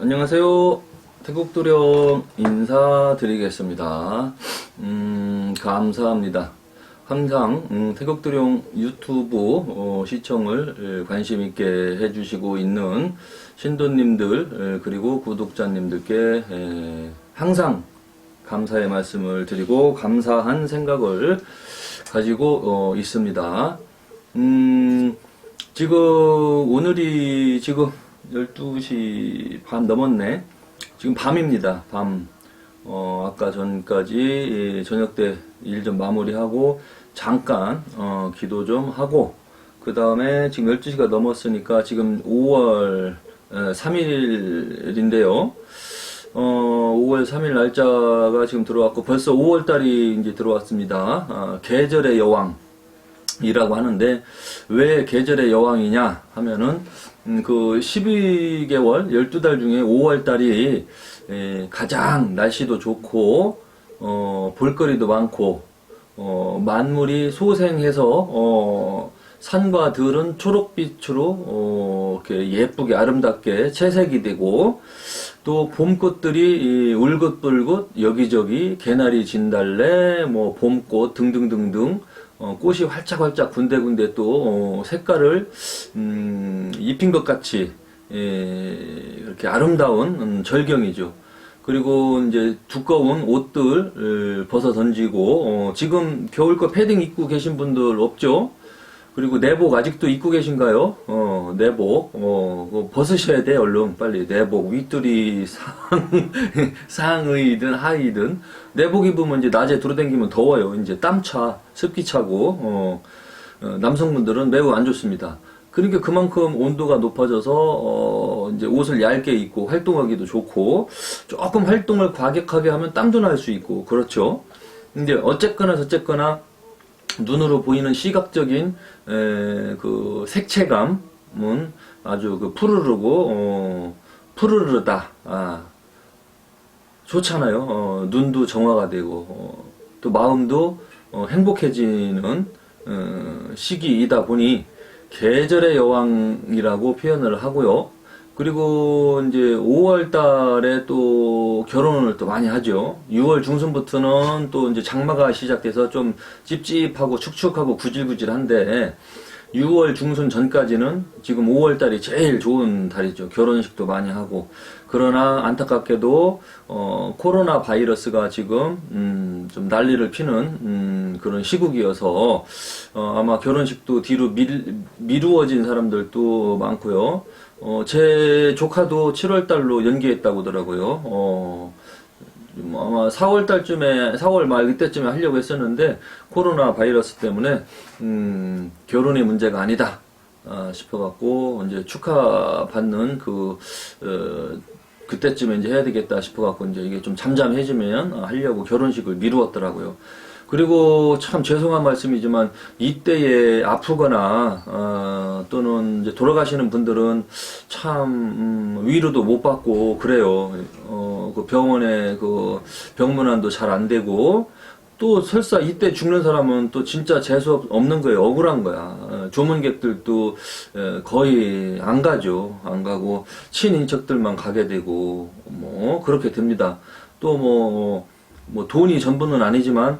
안녕하세요. 태국도령 인사드리겠습니다. 음, 감사합니다. 항상 음, 태국도령 유튜브 어, 시청을 에, 관심 있게 해주시고 있는 신도님들 에, 그리고 구독자님들께 에, 항상 감사의 말씀을 드리고 감사한 생각을 가지고 어, 있습니다. 음, 지금 오늘이 지금 12시 반 넘었네. 지금 밤입니다. 밤. 어, 아까 전까지 예, 저녁 때 일 좀 마무리하고 잠깐 어, 기도 좀 하고 그 다음에 지금 12시가 넘었으니까 지금 5월 3일인데요. 어, 5월 3일 날짜가 지금 들어왔고 벌써 5월 달이 이제 들어왔습니다. 아, 계절의 여왕. 이라고 하는데 왜 계절의 여왕이냐 하면은 음, 그 12개월 12달 중에 5월 달이 에, 가장 날씨도 좋고 어, 볼거리도 많고 어, 만물이 소생해서 어, 산과 들은 초록빛으로 어, 이렇게 예쁘게 아름답게 채색이 되고 또 봄꽃들이 이 울긋불긋 여기저기 개나리 진달래 뭐 봄꽃 등등등등 어, 꽃이 활짝활짝 군데군데 또 어, 색깔을 음, 입힌 것 같이 예, 이렇게 아름다운 음, 절경이죠. 그리고 이제 두꺼운 옷들 벗어 던지고 어, 지금 겨울거 패딩 입고 계신 분들 없죠? 그리고 내복 아직도 입고 계신가요? 어, 내복, 어, 벗으셔야 돼, 얼른, 빨리. 내복, 윗돌이 상, 상의든 하의든. 내복 입으면 이제 낮에 돌아다니면 더워요. 이제 땀차, 습기 차고, 어, 어, 남성분들은 매우 안 좋습니다. 그러니까 그만큼 온도가 높아져서, 어, 이제 옷을 얇게 입고 활동하기도 좋고, 조금 활동을 과격하게 하면 땀도 날 수 있고, 그렇죠. 근데 어쨌거나 저쨌거나, 눈으로 보이는 시각적인 에, 그 색채감은 아주 그 푸르르고 어, 푸르르다. 아, 좋잖아요. 어, 눈도 정화가 되고 어, 또 마음도 어, 행복해지는 어, 시기이다 보니 계절의 여왕이라고 표현을 하고요. 그리고 이제 5월 달에 또 결혼을 또 많이 하죠. 6월 중순부터는 또 이제 장마가 시작돼서 좀 찝찝하고 축축하고 구질구질한데 6월 중순 전까지는 지금 5월 달이 제일 좋은 달이죠. 결혼식도 많이 하고. 그러나 안타깝게도 어, 코로나 바이러스가 지금 음, 좀 난리를 피는 음, 그런 시국이어서 어, 아마 결혼식도 뒤로 밀, 미루어진 사람들도 많고요. 어, 제 조카도 7월 달로 연기했다고 하더라고요. 어, 뭐 아마 4월 달쯤에 4월 말 그때쯤에 하려고 했었는데 코로나 바이러스 때문에 음, 결혼이 문제가 아니다 아, 싶어갖고 이제 축하받는 그 어, 그때쯤에 이제 해야 되겠다 싶어갖고 이제 이게 좀 잠잠해지면 하려고 결혼식을 미루었더라고요. 그리고 참 죄송한 말씀이지만 이때에 아프거나 어, 또는 이제 돌아가시는 분들은 참 음, 위로도 못 받고 그래요. 어, 그 병원에 그 병문안도 잘 안 되고 또 설사 이때 죽는 사람은 또 진짜 재수 없는 거예요. 억울한 거야. 어, 조문객들도 에, 거의 안 가죠. 안 가고 친인척들만 가게 되고 뭐 그렇게 됩니다. 또 뭐 뭐 돈이 전부는 아니지만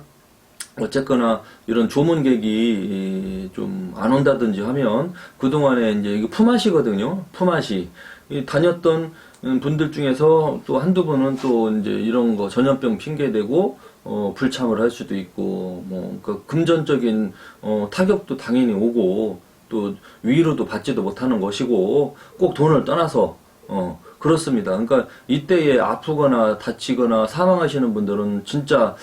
어쨌거나 이런 조문객이 좀 안 온다든지 하면 그동안에 이제 이거 품앗이거든요. 품앗이. 이 다녔던 분들 중에서 또 한두 분은 또 이제 이런 거 전염병 핑계 대고 어, 불참을 할 수도 있고 뭐그 금전적인 어, 타격도 당연히 오고 또 위로도 받지도 못하는 것이고 꼭 돈을 떠나서 어, 그렇습니다. 그러니까 이때에 아프거나 다치거나 사망하시는 분들은 진짜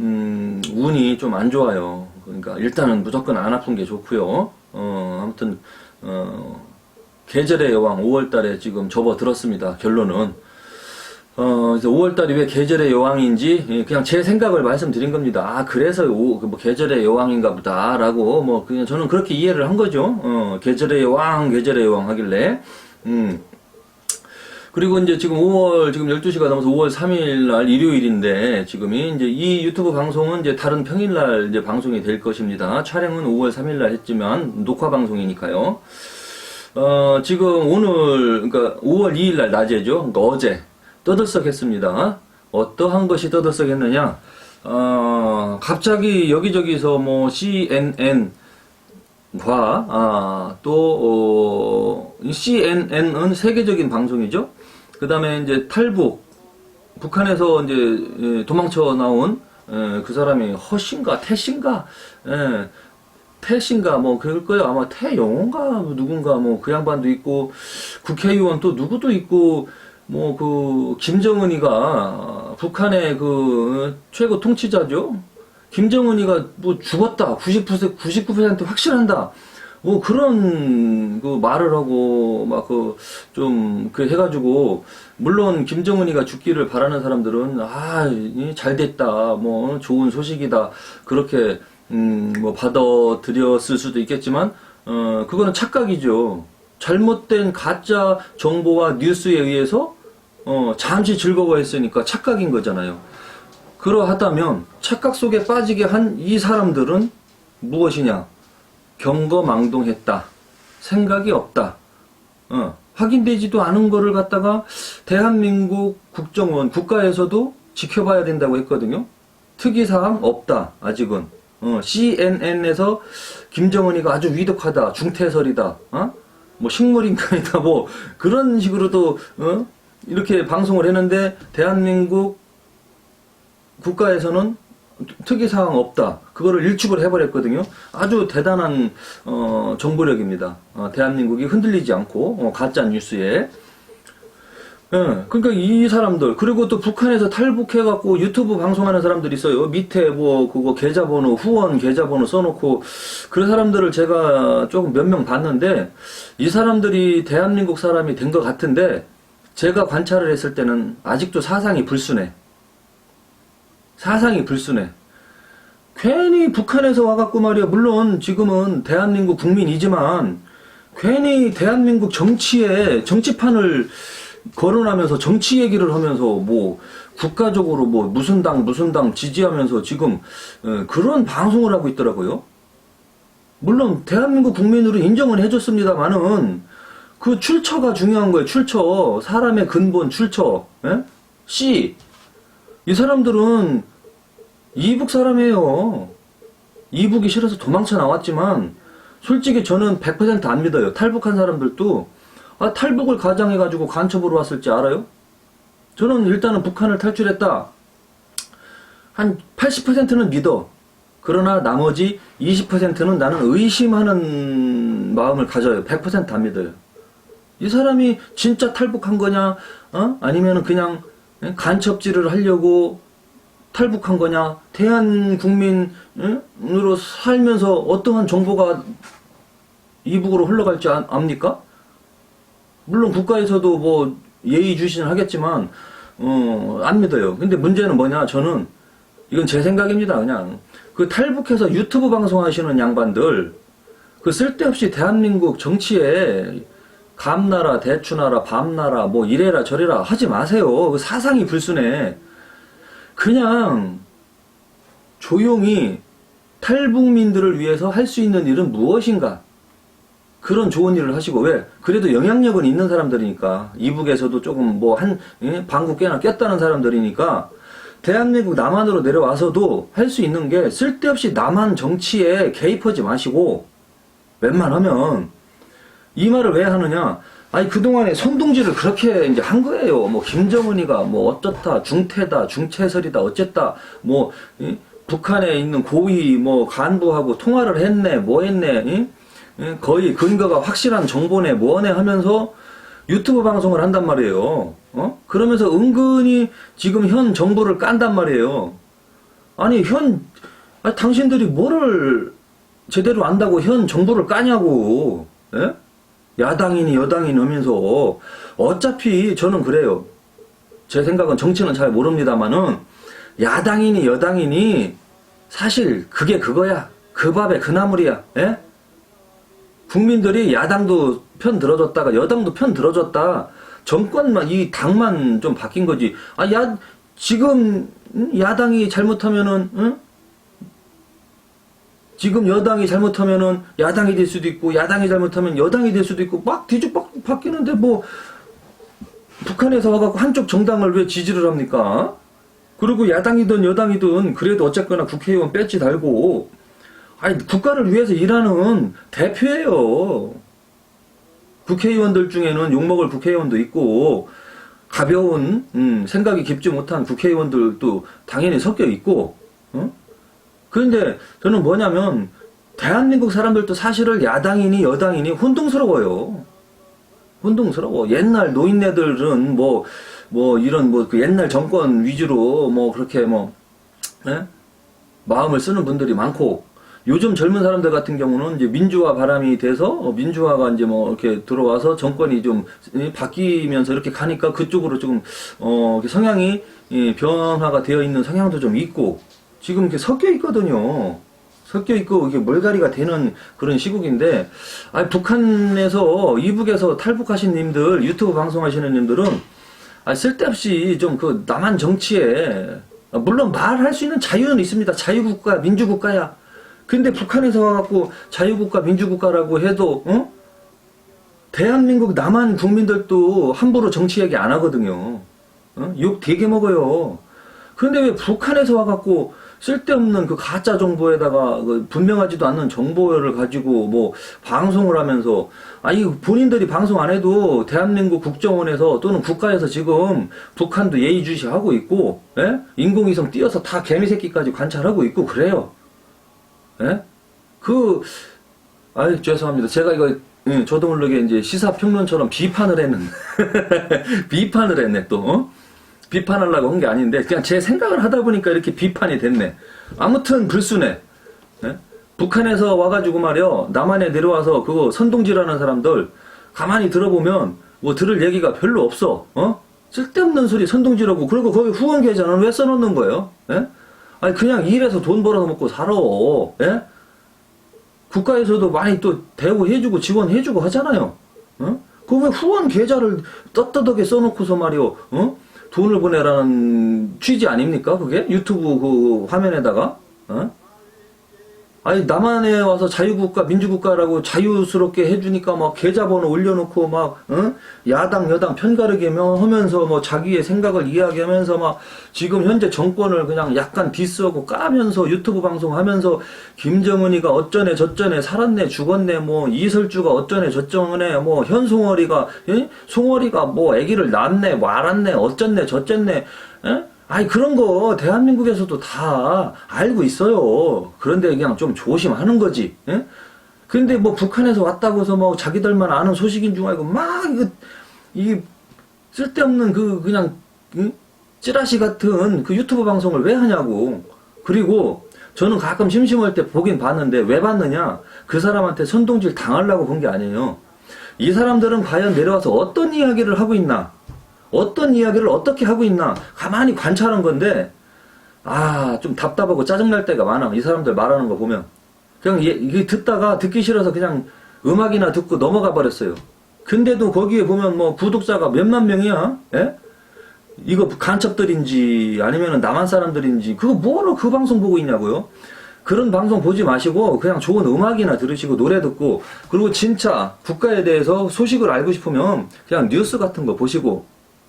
음, 운이 좀 안 좋아요. 그러니까 일단은 무조건 안 아픈 게 좋고요. 어, 아무튼 어, 계절의 여왕 5월달에 지금 접어들었습니다. 결론은 어, 그래서 5월달이 왜 계절의 여왕인지 예, 그냥 제 생각을 말씀드린 겁니다. 아 그래서 오, 그뭐 계절의 여왕인가 보다라고 뭐 그냥 저는 그렇게 이해를 한 거죠. 어, 계절의 여왕, 계절의 여왕 하길래 음. 그리고 이제 지금 5월 지금 12시가 넘어서 5월 3일 날 일요일인데 지금이 이제 이 유튜브 방송은 이제 다른 평일 날 이제 방송이 될 것입니다. 촬영은 5월 3일 날 했지만 녹화 방송이니까요. 어, 지금 오늘 그러니까 5월 2일 날 낮에죠. 그러니까 어제 떠들썩했습니다. 어떠한 것이 떠들썩했느냐? 어, 갑자기 여기저기서 뭐 CNN 과, 아, 또, 어, 이 CNN은 세계적인 방송이죠. 그 다음에 이제 탈북, 북한에서 이제 예, 도망쳐 나온 예, 그 사람이 허신가, 태신가, 예, 태신가, 뭐, 그럴 거예요. 아마 태영호인가, 누군가, 뭐, 그 양반도 있고, 국회의원 또 누구도 있고, 뭐, 그, 김정은이가 북한의 그, 최고 통치자죠. 김정은이가 뭐 죽었다. 90%, 99% 확실한다. 뭐 그런 그 말을 하고 막 그좀그 해가지고 물론 김정은이가 죽기를 바라는 사람들은 아 잘 됐다 뭐 좋은 소식이다 그렇게 음 뭐 받아들였을 수도 있겠지만 어 그거는 착각이죠 잘못된 가짜 정보와 뉴스에 의해서 어 잠시 즐거워했으니까 착각인 거잖아요. 그러하다면 착각 속에 빠지게 한 이 사람들은 무엇이냐? 경거망동했다. 생각이 없다. 어, 확인되지도 않은 거를 갖다가 대한민국 국정원 국가에서도 지켜봐야 된다고 했거든요. 특이사항 없다. 아직은. 어, CNN에서 김정은이가 아주 위독하다. 중태설이다. 어? 뭐 식물인간이다. 뭐 그런 식으로도 어? 이렇게 방송을 했는데 대한민국 국가에서는 특이사항 없다. 그거를 일축을 해버렸거든요. 아주 대단한 어, 정보력입니다. 어, 대한민국이 흔들리지 않고 어, 가짜 뉴스에. 예, 그러니까 이 사람들 그리고 또 북한에서 탈북해갖고 유튜브 방송하는 사람들이 있어요. 밑에 뭐 그거 계좌번호 후원 계좌번호 써놓고 그런 사람들을 제가 조금 몇 명 봤는데 이 사람들이 대한민국 사람이 된 것 같은데 제가 관찰을 했을 때는 아직도 사상이 불순해. 사상이 불순해. 괜히 북한에서 와갖고 말이야. 물론 지금은 대한민국 국민이지만 괜히 대한민국 정치에 정치판을 거론하면서 정치 얘기를 하면서 뭐 국가적으로 뭐 무슨 당 무슨 당 지지하면서 지금 어, 그런 방송을 하고 있더라고요. 물론 대한민국 국민으로 인정은 해줬습니다만은 그 출처가 중요한 거예요. 출처 사람의 근본 출처. 예? C 이 사람들은 이북 사람이에요. 이북이 싫어서 도망쳐 나왔지만 솔직히 저는 100%안 믿어요. 탈북한 사람들도 아, 탈북을 가장해가지고 간첩으로 왔을지 알아요? 저는 일단은 북한을 탈출했다. 한 80%는 믿어. 그러나 나머지 20%는 나는 의심하는 마음을 가져요. 100%안 믿어요. 이 사람이 진짜 탈북한 거냐, 어? 아니면 그냥 간첩질을 하려고 탈북한 거냐, 대한 국민으로 살면서 어떠한 정보가 이북으로 흘러갈지 아- 압니까? 물론 국가에서도 뭐 예의주시는 하겠지만, 어, 안 믿어요. 근데 문제는 뭐냐, 저는, 이건 제 생각입니다, 그냥. 그 탈북해서 유튜브 방송하시는 양반들, 그 쓸데없이 대한민국 정치에 감나라, 대추나라, 밤나라, 뭐 이래라 저래라 하지 마세요. 그 사상이 불순해. 그냥 조용히 탈북민들을 위해서 할 수 있는 일은 무엇인가? 그런 좋은 일을 하시고 왜? 그래도 영향력은 있는 사람들이니까 이북에서도 조금 뭐한 방구 꽤나 꼈다는 사람들이니까 대한민국 남한으로 내려와서도 할 수 있는 게 쓸데없이 남한 정치에 개입하지 마시고 웬만하면 이 말을 왜 하느냐? 아니 그동안에 선동질을 그렇게 이제 한 거예요. 뭐 김정은이가 뭐 어쩌다 중태다 중채설이다 어쨌다 뭐 이? 북한에 있는 고위 뭐 간부하고 통화를 했네 뭐 했네 이? 이? 거의 근거가 확실한 정보네 뭐네 하면서 유튜브 방송을 한단 말이에요. 어? 그러면서 은근히 지금 현 정부를 깐단 말이에요. 아니 현 아니, 당신들이 뭐를 제대로 안다고 현 정부를 까냐고. 예? 야당이니 여당이니 하면서 어차피 저는 그래요. 제 생각은 정치는 잘 모릅니다만은 야당이니 여당이니 사실 그게 그거야. 그 밥에 그 나물이야. 예? 국민들이 야당도 편 들어줬다가 여당도 편 들어줬다. 정권만 이 당만 좀 바뀐 거지. 아, 야 지금 음, 야당이 잘못하면은 응? 지금 여당이 잘못하면은 야당이 될 수도 있고 야당이 잘못하면 여당이 될 수도 있고 막 뒤죽박 바뀌는데 뭐 북한에서 와갖고 한쪽 정당을 왜 지지를 합니까? 그리고 야당이든 여당이든 그래도 어쨌거나 국회의원 배지 달고 아니 국가를 위해서 일하는 대표예요. 국회의원들 중에는 욕먹을 국회의원도 있고 가벼운 음, 생각이 깊지 못한 국회의원들도 당연히 섞여 있고 어? 그런데 저는 뭐냐면 대한민국 사람들도 사실은 야당이니 여당이니 혼동스러워요. 혼동스러워. 옛날 노인네들은 뭐, 뭐, 이런 뭐, 그 옛날 정권 위주로 뭐, 그렇게 뭐, 예? 마음을 쓰는 분들이 많고, 요즘 젊은 사람들 같은 경우는 이제 민주화 바람이 돼서, 어, 민주화가 이제 뭐, 이렇게 들어와서 정권이 좀 이, 바뀌면서 이렇게 가니까 그쪽으로 조금, 어, 성향이 이, 변화가 되어 있는 성향도 좀 있고, 지금 이렇게 섞여 있거든요. 섞여 있고 이게 멀가리가 되는 그런 시국인데 아 북한에서 이북에서 탈북하신 님들 유튜브 방송하시는 님들은 아 쓸데없이 좀 그 남한 정치에 아, 물론 말할 수 있는 자유는 있습니다. 자유국가 민주국가야. 근데 북한에서 와갖고 자유국가 민주국가라고 해도 어? 대한민국 남한 국민들도 함부로 정치 얘기 안 하거든요. 어? 욕 되게 먹어요. 그런데 왜 북한에서 와갖고 쓸데없는 그 가짜 정보에다가 그 분명하지도 않는 정보를 가지고 뭐 방송을 하면서 아니 본인들이 방송 안 해도 대한민국 국정원에서 또는 국가에서 지금 북한도 예의주시하고 있고 예? 인공위성 띄어서 다 개미새끼까지 관찰하고 있고 그래요. 예? 그 아유 죄송합니다. 제가 이거 예, 저도 모르게 이제 시사평론처럼 비판을 했는 비판을 했네 또 어? 비판하려고 한 게 아닌데 그냥 제 생각을 하다 보니까 이렇게 비판이 됐네. 아무튼 불순해. 예? 북한에서 와가지고 말이요 남한에 내려와서 그거 선동질하는 사람들 가만히 들어보면 뭐 들을 얘기가 별로 없어. 어? 쓸데없는 소리 선동질하고 그리고 거기 후원 계좌는 왜 써놓는 거예요? 예? 아니 그냥 일해서 돈 벌어서 먹고 살아. 예? 국가에서도 많이 또 대우해주고 지원해주고 하잖아요. 어? 그왜 후원 계좌를 떳떳하게 써놓고서 말이요, 어? 돈을 보내라는 취지 아닙니까? 그게 유튜브 그 화면에다가, 어? 아니 남한에 와서 자유국가 민주국가라고 자유스럽게 해주니까 막 계좌번호 올려놓고 막 어? 야당 여당 편가르게 하면서 뭐 자기의 생각을 이야기하면서 막 지금 현재 정권을 그냥 약간 디스하고 까면서 유튜브 방송하면서 김정은이가 어쩌네 저쩌네 살았네 죽었네 뭐 이설주가 어쩌네 저쩌네 뭐 현송월이가 예? 송월이가 뭐 아기를 낳았네 뭐 알았네 어쩌네 저쩌네 예? 아니 그런 거 대한민국에서도 다 알고 있어요. 그런데 그냥 좀 조심하는 거지. 예? 근데 뭐 북한에서 왔다고 해서 뭐 자기들만 아는 소식인 줄 알고 막 이거 이 쓸데없는 그 그냥 응? 찌라시 같은 그 유튜브 방송을 왜 하냐고. 그리고 저는 가끔 심심할 때 보긴 봤는데 왜 봤느냐? 그 사람한테 선동질 당하려고 본 게 아니에요. 이 사람들은 과연 내려와서 어떤 이야기를 하고 있나? 어떤 이야기를 어떻게 하고 있나 가만히 관찰한 건데 아 좀 답답하고 짜증날 때가 많아. 이 사람들 말하는 거 보면. 그냥 얘- 이게 듣다가 듣기 싫어서 그냥 음악이나 듣고 넘어가 버렸어요. 근데도 거기에 보면 뭐 구독자가 몇만 명이야? 예? 이거 간첩들인지 아니면 남한 사람들인지 그거 뭐로 그 방송 보고 있냐고요? 그런 방송 보지 마시고 그냥 좋은 음악이나 들으시고 노래 듣고 그리고 진짜 국가에 대해서 소식을 알고 싶으면 그냥 뉴스 같은 거 보시고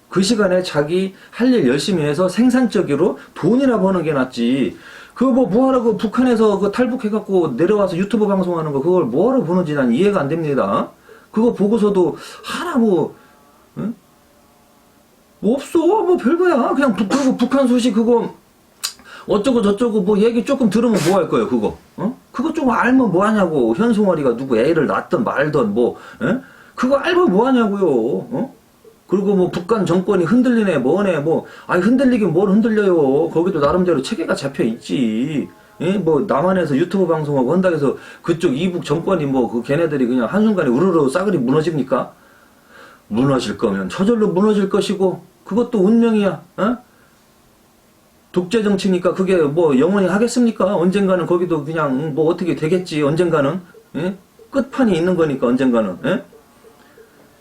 그 시간에 자기 할 일 열심히 해서 생산적으로 돈이나 버는 게 낫지. 그거 뭐 뭐하라고 북한에서 그 탈북해갖고 내려와서 유튜브 방송하는 거 그걸 뭐하러 보는지 난 이해가 안 됩니다. 그거 보고서도 하나 뭐, 응? 뭐 없어. 뭐 별거야. 그냥 북, 그리고 북한 소식 그거 어쩌고 저쩌고 뭐 얘기 조금 들으면 뭐 할 거예요 그거 어? 그거 좀 알면 뭐 하냐고 현송월이가 누구 애를 낳든 말든 뭐 에? 그거 알면 뭐 하냐고요 어? 그리고 뭐 북한 정권이 흔들리네 뭐네 뭐 아니 흔들리긴 뭘 흔들려요 거기도 나름대로 체계가 잡혀 있지 예? 뭐 남한에서 유튜브 방송하고 한다고 해서 그쪽 이북 정권이 뭐 그 걔네들이 그냥 한순간에 우르르 싸그리 무너집니까 무너질 거면 저절로 무너질 것이고 그것도 운명이야 어? 독재 정치니까 그게 뭐 영원히 하겠습니까? 언젠가는 거기도 그냥 뭐 어떻게 되겠지 언젠가는 예? 끝판이 있는 거니까 언젠가는 예?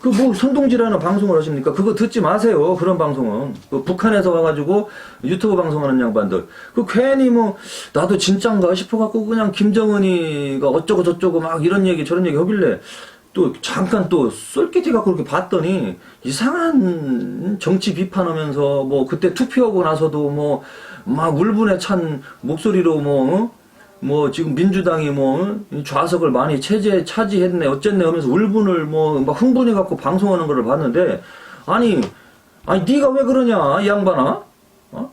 그 뭐 선동질하는 방송을 하십니까? 그거 듣지 마세요. 그런 방송은 그 북한에서 와가지고 유튜브 방송하는 양반들 그 괜히 뭐 나도 진짠가 싶어갖고 그냥 김정은이가 어쩌고 저쩌고 막 이런 얘기 저런 얘기 하길래 또 잠깐 또 쏠깃해 갖고 그렇게 봤더니 이상한 정치 비판하면서 뭐 그때 투표하고 나서도 뭐 막 울분에 찬 목소리로 뭐 어? 뭐 지금 민주당이 뭐 어? 좌석을 많이 체제 차지했네 어쨌네 하면서 울분을 뭐 막 흥분해 갖고 방송하는 거를 봤는데 아니 아니 네가 왜 그러냐 이 양반아 어?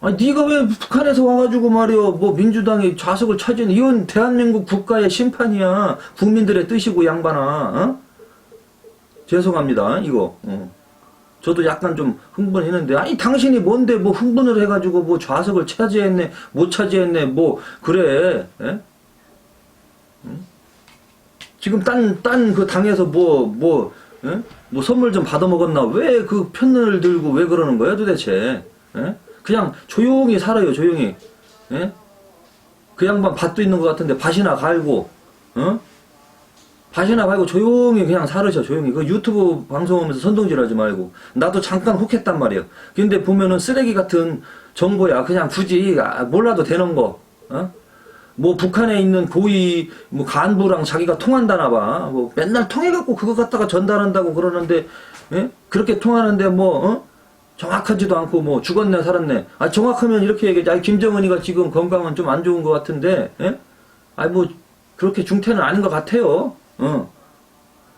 아니 네가 왜 북한에서 와가지고 말이여 뭐 민주당이 좌석을 차지했네 이건 대한민국 국가의 심판이야 국민들의 뜻이고 이 양반아 어? 죄송합니다 이거 어. 저도 약간 좀 흥분했는데 아니 당신이 뭔데 뭐 흥분을 해가지고 뭐 좌석을 차지했네 못 차지했네 뭐 그래 예? 응? 지금 딴 딴 그 당에서 뭐뭐 예? 뭐 선물 좀 받아 먹었나 왜 그 편을 들고 왜 그러는 거야 도대체 예? 그냥 조용히 살아요 조용히 예? 그 양반 밭도 있는 것 같은데 밭이나 갈고 어? 밭이나 갈고 조용히 그냥 살으셔 조용히 그 유튜브 방송하면서 선동질하지 말고 나도 잠깐 혹했단 말이야 근데 보면은 쓰레기 같은 정보야 그냥 굳이 아, 몰라도 되는 거 어? 뭐 북한에 있는 고위 뭐 간부랑 자기가 통한다나 봐. 뭐 맨날 통해갖고 그거 갖다가 전달한다고 그러는데 예? 그렇게 통하는데 뭐 어? 정확하지도 않고 뭐 죽었네 살았네. 아 정확하면 이렇게 얘기하지. 아 김정은이가 지금 건강은 좀 안 좋은 것 같은데 예? 아뭐 그렇게 중태는 아닌 것 같아요. 어.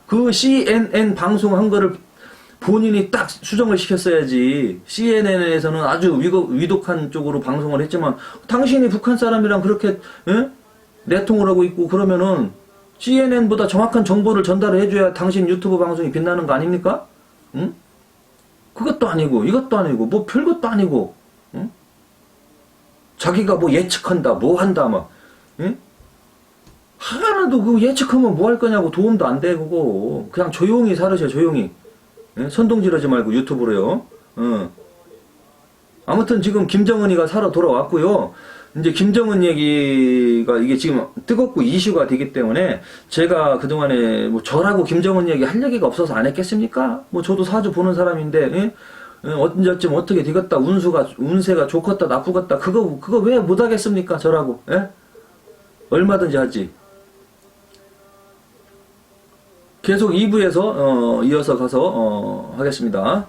그 CNN 방송한 거를 본인이 딱 수정을 시켰어야지. CNN에서는 아주 위거, 위독한 쪽으로 방송을 했지만, 당신이 북한 사람이랑 그렇게, 예? 내통을 하고 있고, 그러면은, CNN보다 정확한 정보를 전달을 해줘야 당신 유튜브 방송이 빛나는 거 아닙니까? 응? 그것도 아니고, 이것도 아니고, 뭐 별것도 아니고, 응? 자기가 뭐 예측한다, 뭐 한다, 막, 응? 하나도 그 예측하면 뭐 할 거냐고 도움도 안 되고, 그냥 조용히 살으셔, 조용히. 예? 선동질하지 말고 유튜브로요. 어. 아무튼 지금 김정은이가 살아 돌아왔고요. 이제 김정은 얘기가 이게 지금 뜨겁고 이슈가 되기 때문에 제가 그동안에 뭐 저라고 김정은 얘기 할 얘기가 없어서 안 했겠습니까? 뭐 저도 사주 보는 사람인데 예? 예, 언제쯤 어떻게 되겠다 운수가 운세가 좋겠다 나쁘겠다 그거 그거 왜 못 하겠습니까 저라고 예? 얼마든지 하지 계속 2부에서 어, 이어서 가서 어, 하겠습니다.